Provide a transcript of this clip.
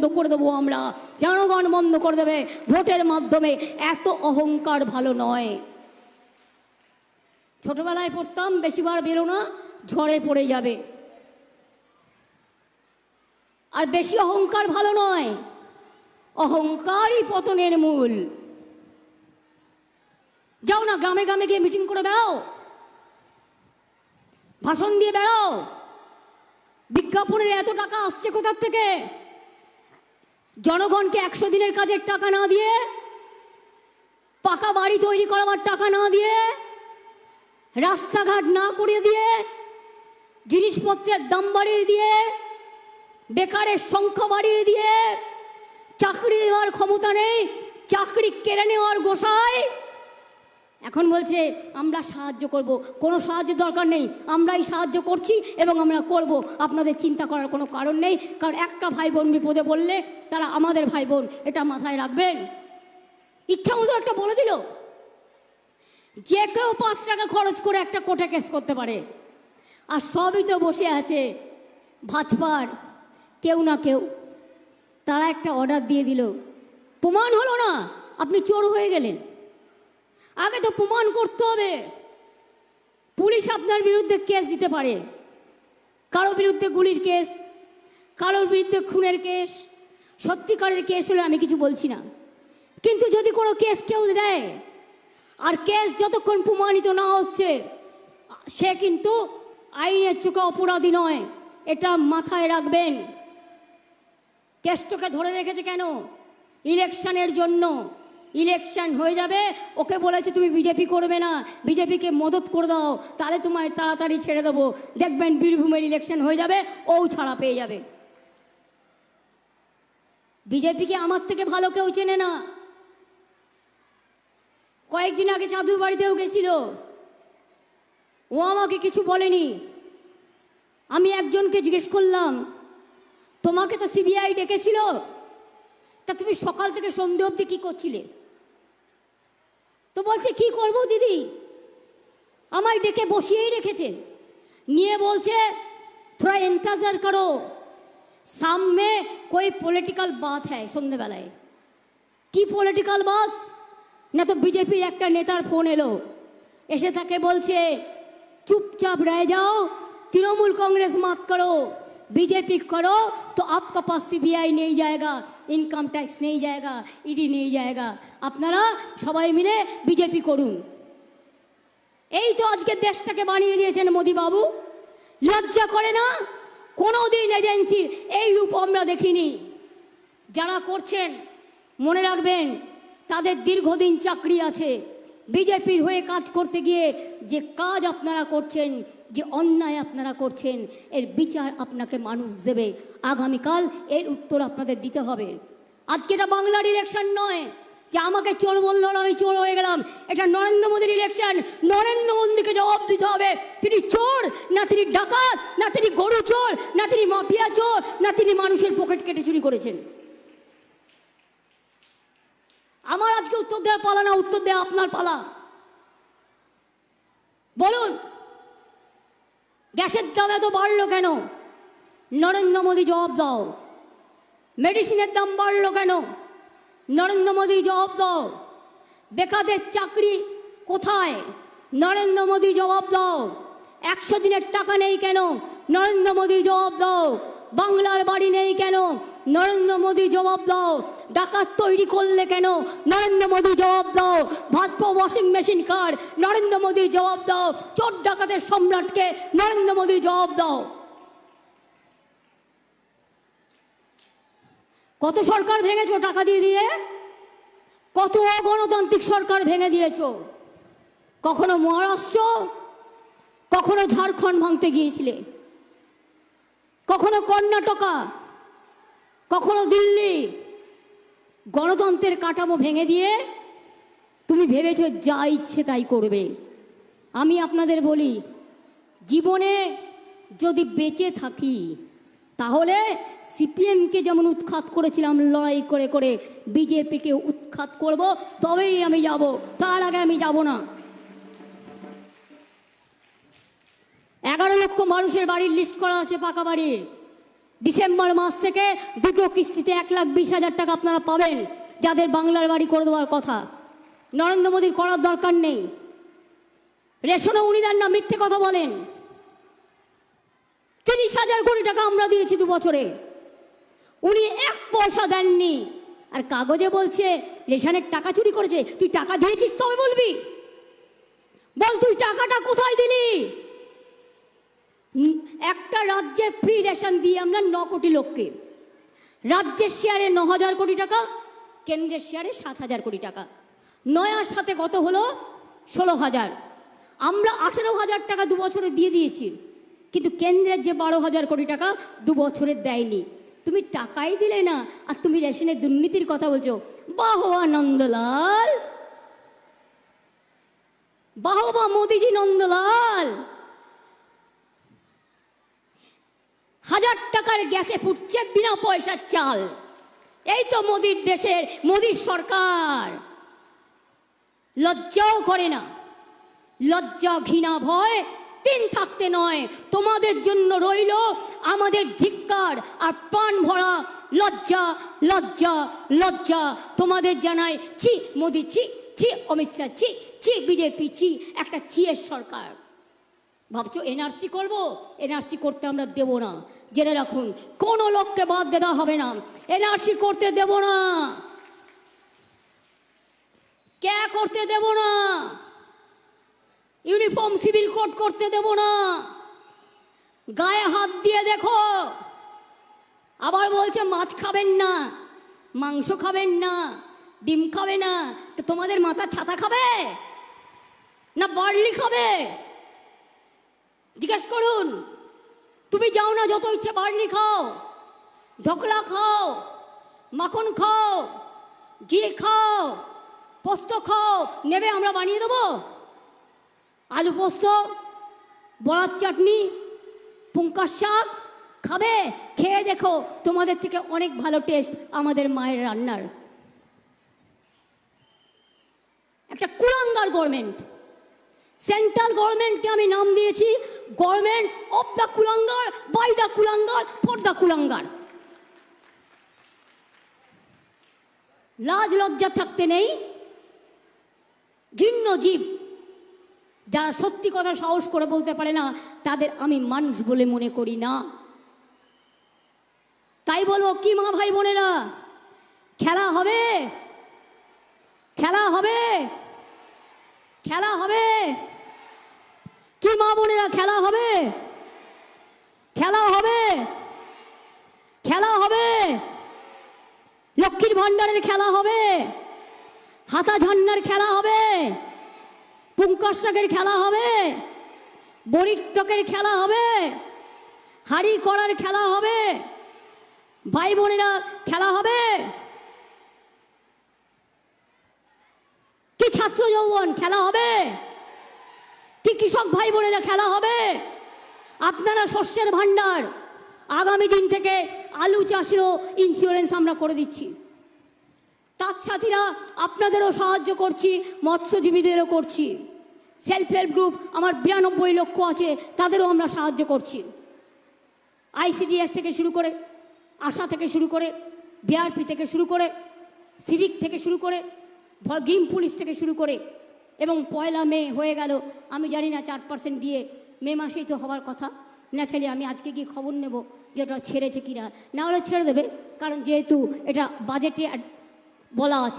বন্ধ করে দেবো আমরা। জনগণ বন্ধ করে দেবে। ভোটের মাধ্যমে এত অহংকার ভালো নয়। ছোটবেলায় পড়তাম, বেশিবার বেরো না, ঝড়ে পড়ে যাবে। আর বেশি অহংকার ভালো নয়, অহংকারই পতনের মূল। যাও না, গ্রামে গ্রামে গিয়ে মিটিং করে বেড়াও। ভাষণ দিয়ে বেড়াও। বিজ্ঞাপনের এত টাকা আসছে কোথার থেকে? জনগণকে একশো দিনের কাজের টাকা না দিয়ে, পাকা বাড়ি তৈরি করাবার টাকা না দিয়ে, রাস্তাঘাট না করে দিয়ে, জিনিসপত্রের দাম বাড়িয়ে দিয়ে, বেকারের সংখ্যা বাড়িয়ে দিয়ে, চাকরি দেওয়ার ক্ষমতা নেই, চাকরি কেড়ে নেওয়ার গোসায় এখন বলছে, আমরা সাহায্য করব। কোনো সাহায্য দরকার নেই। আমরাই সাহায্য করছি এবং আমরা করব। আপনাদের চিন্তা করার কোনো কারণ নেই। কারণ একটা ভাই বোন বিপদে বললে তারা আমাদের ভাই বোন এটা মাথায় রাখবেন। ইচ্ছা মতো একটা বলে দিল। যে কেউ পাঁচ টাকা খরচ করে একটা কোর্টে কেস করতে পারে। আর সবই তো বসে আছে। ভাজপার কেউ না কেউ। তারা একটা অর্ডার দিয়ে দিল। প্রমাণ হলো না। আপনি চোর হয়ে গেলেন। আগে তো প্রমাণ করতে হবে। পুলিশ আপনার বিরুদ্ধে কেস দিতে পারে। কারও বিরুদ্ধে গুলির কেস, কারোর বিরুদ্ধে খুনের কেস, সত্যিকারের কেস হলে আমি কিছু বলছি না। কিন্তু যদি কোনো কেস কেউ দেয়, আর কেস যতক্ষণ প্রমাণিত না হচ্ছে, সে কিন্তু আইনের চোখে অপরাধী নয়। এটা মাথায় রাখবেন। কেষ্টকে ধরে রেখেছে কেন? ইলেকশনের জন্য। ইলেকশন হয়ে যাবে, ওকে বলেছে তুমি বিজেপি করবে না, বিজেপিকে মদত করে দাও, তাহলে তোমায় তাড়াতাড়ি ছেড়ে দেবো। দেখবেন বীরভূমের ইলেকশন হয়ে যাবে, ও ছাড়া পেয়ে যাবে। বিজেপিকে আমার থেকে ভালো কেউ চেনে না। কয়েকদিন আগে চাঁদুর বাড়িতেও গেছিল। ও আমাকে কিছু বলেনি। আমি একজনকে জিজ্ঞেস করলাম, তোমাকে তো সিবিআই ডেকেছিল? তা তুমি সকাল থেকে সন্ধে অবধি কী করছিলে? তো বলছে কি করব দিদি আমায় ডেকে বসিয়েই রেখেছে নিয়ে বলছে থোড়া ইন্তজার করো সামনে कोई পলিটিক্যাল বাত হ্যায় সন্ধেবেলায় কি পলিটিক্যাল বাত না তো বিজেপির একটা নেতার ফোন এলো এসে তাকে বলছে चुपचाप रह जाओ तृणमूल कांग्रेस मत करो बीजेपी करो तो आपका पास सीबीआई नहीं जाएगा ইনকাম ট্যাক্স নেই জায়গা ইডি নেই জায়গা। আপনারা সবাই মিলে বিজেপি করুন। এই তো আজকে দেশটাকে বানিয়ে দিয়েছেন মোদীবাবু। লজ্জা করে না? কোনো দিন এজেন্সির এই রূপ আমরা দেখিনি। যারা করছেন, মনে রাখবেন, তাদের দীর্ঘদিন চাকরি আছে। বিজেপির হয়ে কাজ করতে গিয়ে যে কাজ আপনারা করছেন, যে অন্যায় আপনারা করছেন, এর বিচার আপনাকে মানুষ দেবে। আগামীকাল এর উত্তর আপনাদের দিতে হবে। আজকে এটা বাংলার ইলেকশন নয়। যে আমাকে চোর বলল আমি চোর হয়ে গেলাম, এটা নরেন্দ্র মোদীর ইলেকশন নরেন্দ্র মোদীকে জবাব দিতে হবে, তিনি চোর না তিনি ডাকাত, না তিনি গরু চোর, না তিনি মাফিয়া চোর, না তিনি মানুষের পকেট কেটে চুরি করেছেন। আমার আজকে উত্তর দেওয়া পালা না, উত্তর দেওয়া আপনার পালা। বলুন, গ্যাসের দাম এত বাড়লো কেন? নরেন্দ্র মোদী জবাব দাও। মেডিসিনের দাম বাড়লো কেন? নরেন্দ্র মোদী জবাব দাও। বেকারদের চাকরি কোথায়? নরেন্দ্র মোদী জবাব দাও। একশো দিনের টাকা নেই কেন? নরেন্দ্র মোদী জবাব দাও। বাংলার বাড়ি নেই কেন? নরেন্দ্র মোদী জবাব দাও। ডাকাত তৈরি করলে কেন? নরেন্দ্র মোদী জবাব দাও। ভাজপা ওয়াশিং মেশিন কার? নরেন্দ্র মোদী জবাব দাও। চোর ডাকাতের সম্রাটকে নরেন্দ্র মোদী জবাব দাও। কত সরকার ভেঙেছো টাকা দিয়ে দিয়ে? কত অগণতান্ত্রিক সরকার ভেঙে দিয়েছ? কখনো মহারাষ্ট্র? কখনো ঝাড়খণ্ড ভাঙতে গিয়েছিলে? কখনো কর্ণাটকা? কখনো দিল্লি গণতন্ত্রের কাঠামো ভেঙে দিয়ে তুমি ভেবেছো যা ইচ্ছে তাই করবে। আমি আপনাদের বলি, জীবনে যদি বেঁচে থাকি, তাহলে সিপিএমকে যেমন উৎখাত করেছিলাম, লড়াই করে করে বিজেপিকে উৎখাত করব, তবেই আমি যাব, তার আগে আমি যাব না। এগারো লক্ষ মানুষের বাড়ির লিস্ট করা আছে পাকা বাড়ির ডিসেম্বর মাস থেকে দুটো কিস্তিতে এক লাখ বিশ হাজার টাকা আপনারা পাবেন যাদের বাংলার বাড়ি করে দেওয়ার কথা। নরেন্দ্র মোদীর করার দরকার নেই। রেশনও উনি দেন না, মিথ্যে কথা বলেন। তিরিশ হাজার কোটি টাকা আমরা দিয়েছি দু বছরে। উনি এক পয়সা দেননি। আর কাগজে বলছে, রেশনের টাকা চুরি করেছে। তুই টাকা দিয়েছিস তবে বলবি? বল, তুই টাকাটা কোথায় দিলি? একটা রাজ্যে ফ্রি রেশন দিয়ে আমরা ন কোটি লোককে। রাজ্যের শেয়ারে ন হাজার কোটি টাকা, কেন্দ্রের শেয়ারে সাত হাজার কোটি টাকা। নয়ার সাথে কত হলো? ষোলো হাজার। আমরা আঠেরো হাজার টাকা দু বছরে দিয়ে দিয়েছি, কিন্তু কেন্দ্রের যে বারো হাজার কোটি টাকা দু বছরে দেয়নি। তুমি টাকাই দিলে না, আর তুমি রেশনের দুর্নীতির কথা বলছো। বাহবা নন্দলাল! বাহবা মোদিজি নন্দলাল! হাজার টাকার গ্যাসে ফুটছে বিনা পয়সার চাল। এই তো মোদির দেশের, মোদির সরকার। লজ্জাও করে না। লজ্জা, ঘৃণা, ভয় তিন থাকতে নয়। তোমাদের জন্য রইল আমাদের ধিক্কার আর প্রাণ ভরা লজ্জা লজ্জা লজ্জা। তোমাদের জানাই, ছি, মোদি ছি ছি, অমিত শাহ ছি ছি, বিজেপি ছি, একটা চিয়ের সরকার। ভাবছ এনআরসি করব? এনআরসি করতে আমরা দেব না। জেনে রাখুন, কোনো লোককে বাদ দেওয়া হবে না। এনআরসি করতে দেব না। কে করতে দেব না? ইউনিফর্ম সিভিল কোড করতে দেব না। গায়ে হাত দিয়ে দেখো। আবার বলছে, মাছ খাবেন না, মাংস খাবেন না, ডিম খাবে না। তো তোমাদের মাথা ছাতা খাবে? না বার্লি খাবে? জিজ্ঞেস করুন। তুমি যাও না, যত ইচ্ছে বার্লি খাও, ধোকলা খাও, মাখন খাও, ঘি খাও, পোস্ত খাও, নেবে আমরা বানিয়ে দেবো? আলু পোস্ত, বড়ার চাটনি, পুঙ্কার শাক, খাবে? খেয়ে দেখো, তোমাদের থেকে অনেক ভালো টেস্ট আমাদের মায়ের রান্নার। একটা কুলাঙ্গার গভর্নমেন্ট সেন্ট্রাল গভর্নমেন্টকে আমি নাম দিয়েছি। গভর্নমেন্ট অফ দ্য কুলাঙ্গার বাই দ্য কুলাঙ্গার ফর দ্য কুলাঙ্গার লাজ লজ্জা থাকতে নেই। ঘৃণ্য জীব। যারা সত্যি কথা সাহস করে বলতে পারে না, তাদের আমি মানুষ বলে মনে করি না। তাই বলব কি মা ভাই বোনেরা? খেলা হবে? খেলা হবে? খেলা হবে? কি মা বোনেরা খেলা হবে খেলা হবে খেলা হবে লক্ষ্মীর ভাণ্ডারের খেলা হবে হাতা ঝান্ডার খেলা হবে পুঙ্কর শাকের খেলা হবে বড়ির টকের খেলা হবে হাড়ি করার খেলা হবে ভাই বোনেরা খেলা হবে কি ছাত্র যৌবন খেলা হবে কি কৃষক ভাই বোনেরা খেলা হবে? আপনারা শস্যের ভাণ্ডার আগামী দিন থেকে আলু চাষেরও ইন্স্যুরেন্স আমরা করে দিচ্ছি। তার সাথীরা আপনাদেরও সাহায্য করছি, মৎস্যজীবীদেরও করছি। সেলফ হেল্প গ্রুপ আমার বিরানব্বই লক্ষ আছে, তাদেরও আমরা সাহায্য করছি। আইসিডিএস থেকে শুরু করে, আশা থেকে শুরু করে বিআরপি থেকে শুরু করে সিভিক থেকে শুরু করে গ্রিম পুলিশ থেকে শুরু করে এবং পয়লা মে হয়ে গেল, আমি জানি না চার পার্সেন্ট দিয়ে মে মাসেই তো হওয়ার কথা। ন্যাচারালি আমি আজকে গিয়ে খবর নেব যে ওটা ছেড়েছে কিনা। না হলে ছেড়ে দেবে, কারণ যেহেতু এটা বাজেটে বলা আছে।